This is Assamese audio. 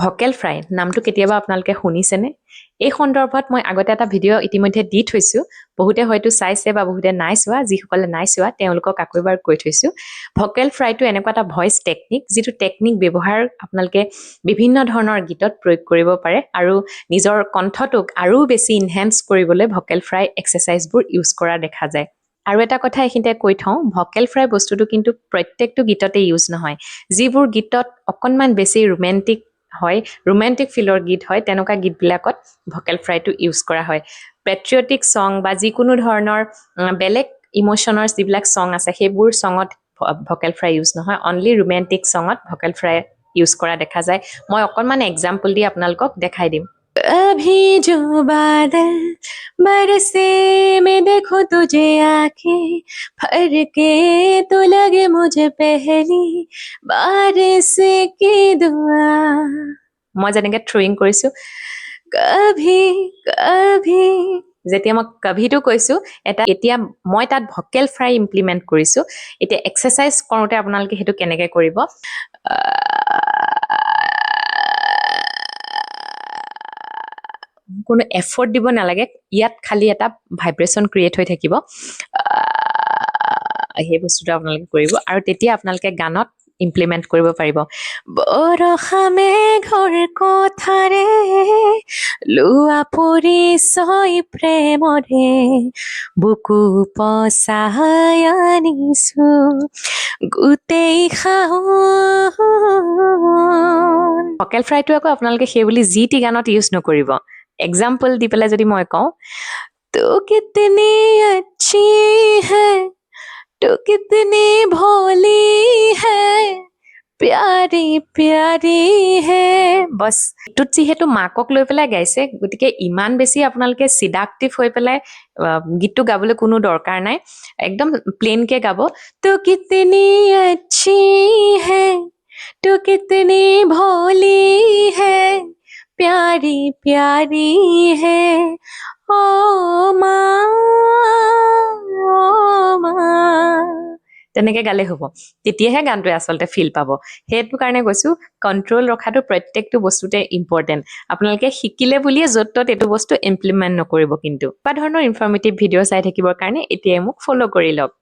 ভকেল ফ্ৰাই নামটো কেতিয়াবা আপোনালোকে শুনিছেনে? এই সন্দৰ্ভত মই আগতে এটা ভিডিঅ' ইতিমধ্যে দি থৈছোঁ। বহুতে হয়তো চাইছে বা বহুতে নাই চোৱা যিসকলে নাই চোৱা তেওঁলোকক আকৌ এবাৰ কৈ থৈছোঁ। ভকেল ফ্ৰাইটো এনেকুৱা এটা ভইচ টেকনিক যিটো টেকনিক ব্যৱহাৰ আপোনালোকে বিভিন্ন ধৰণৰ গীতত প্ৰয়োগ কৰিব পাৰে আৰু নিজৰ কণ্ঠটোক আৰু বেছি ইনহেঞ্চ কৰিবলৈ ভকেল ফ্ৰাই এক্সাৰচাইজবোৰ ইউজ কৰা দেখা যায়। আৰু এটা কথা এইখিনিতে কৈ থওঁ ভকেল ফ্ৰাই বস্তুটো কিন্তু প্ৰত্যেকটো গীততে ইউজ নহয়। যিবোৰ গীতত অকণমান বেছি ৰোমেণ্টিক হয় ৰোমেণ্টিক ফিলৰ গীত হয় তেনেকুৱা গীতবিলাকত ভকেল ফ্ৰাইটো ইউজ কৰা হয় পেট্ৰিয়টিক ছং বা যিকোনো ধৰণৰ উম, বেলেগ ইম'শ্যনৰ যিবিলাক ছং আছে সেইবোৰ ছঙত ভকেল ফ্ৰাই ইউজ নহয় অনলি ৰোমেণ্টিক ছঙত ভকেল ফ্ৰাই ইউজ কৰা দেখা যায় মই অকণমান এক্সাম্পল দি আপোনালোকক দেখাই দিম अभी जो बादल बरसे मैं देखो तुझे आके भर के तो लगे मुझे पहली बारिश की दुआ মই যেনেকে থ্ৰয়িং কৰিছো কভি কভি যেতিয়া মই কভিটো কৈছো এটা এতিয়া মই তাত ভকেল ফ্ৰাই ইমপ্লিমেণ্ট কৰিছো এতিয়া এক্সাৰচাইজ কৰোঁতে আপোনালোকে সেইটো কেনেকে কৰিব? কোনো এফৰ্ট দিব নালাগে ইয়াত খালি এটা ভাইব্ৰেশ্যন ক্ৰিয়েট হৈ থাকিব। সেই বস্তুটো আপোনালোকে কৰিব। আৰু তেতিয়া আপোনালোকে গানত ইমপ্লিমেণ্ট কৰিব পাৰিব। বৰষামে ঘৰ কথাৰে লোৱা পৰিচয় প্ৰেমৰে, বুকু পচাই আনিছো, গোটেই ভকেল ফ্ৰাইটো আকৌ আপোনালোকে সেই বুলি যি টি গানত ইউজ নকৰিব। এক্সাম্পল দি পেলাই যদি মই কওঁ, তো কিতনি আচ্ছি হে তো কিতনি ভলি প্যাৰি প্যাৰি হে বছ এইটোত যিহেতু মাকক লৈ পেলাই গাইছে গতিকে ইমান বেছি আপোনালোকে চিডাক্টিভ হৈ পেলাই আহ, গীতটো গাবলৈ কোনো দৰকাৰ নাই একদম প্লেনকে গাব তো কিতনি আচ্ছি হে তো কিতনি ভলি হে প্যারি প্যারি হে তেনেকে গালে হ'ব। তেতিয়াহে গানটোৱে আচলতে ফিল পাব। সেইটো কাৰণে কৈছো কণ্ট্ৰল ৰখাটো প্ৰত্যেকটো বস্তুতে ইম্পৰ্টেণ্ট আপোনালোকে শিকিলে বুলিয়ে য'ত ত'ত এইটো বস্তু ইমপ্লিমেণ্ট নকৰিব কিন্তু। এনেকুৱা ধৰণৰ ইনফৰ্মেটিভ ভিডিঅ' চাই থাকিবৰ কাৰণে এতিয়াই মোক ফ'ল' কৰি লওক।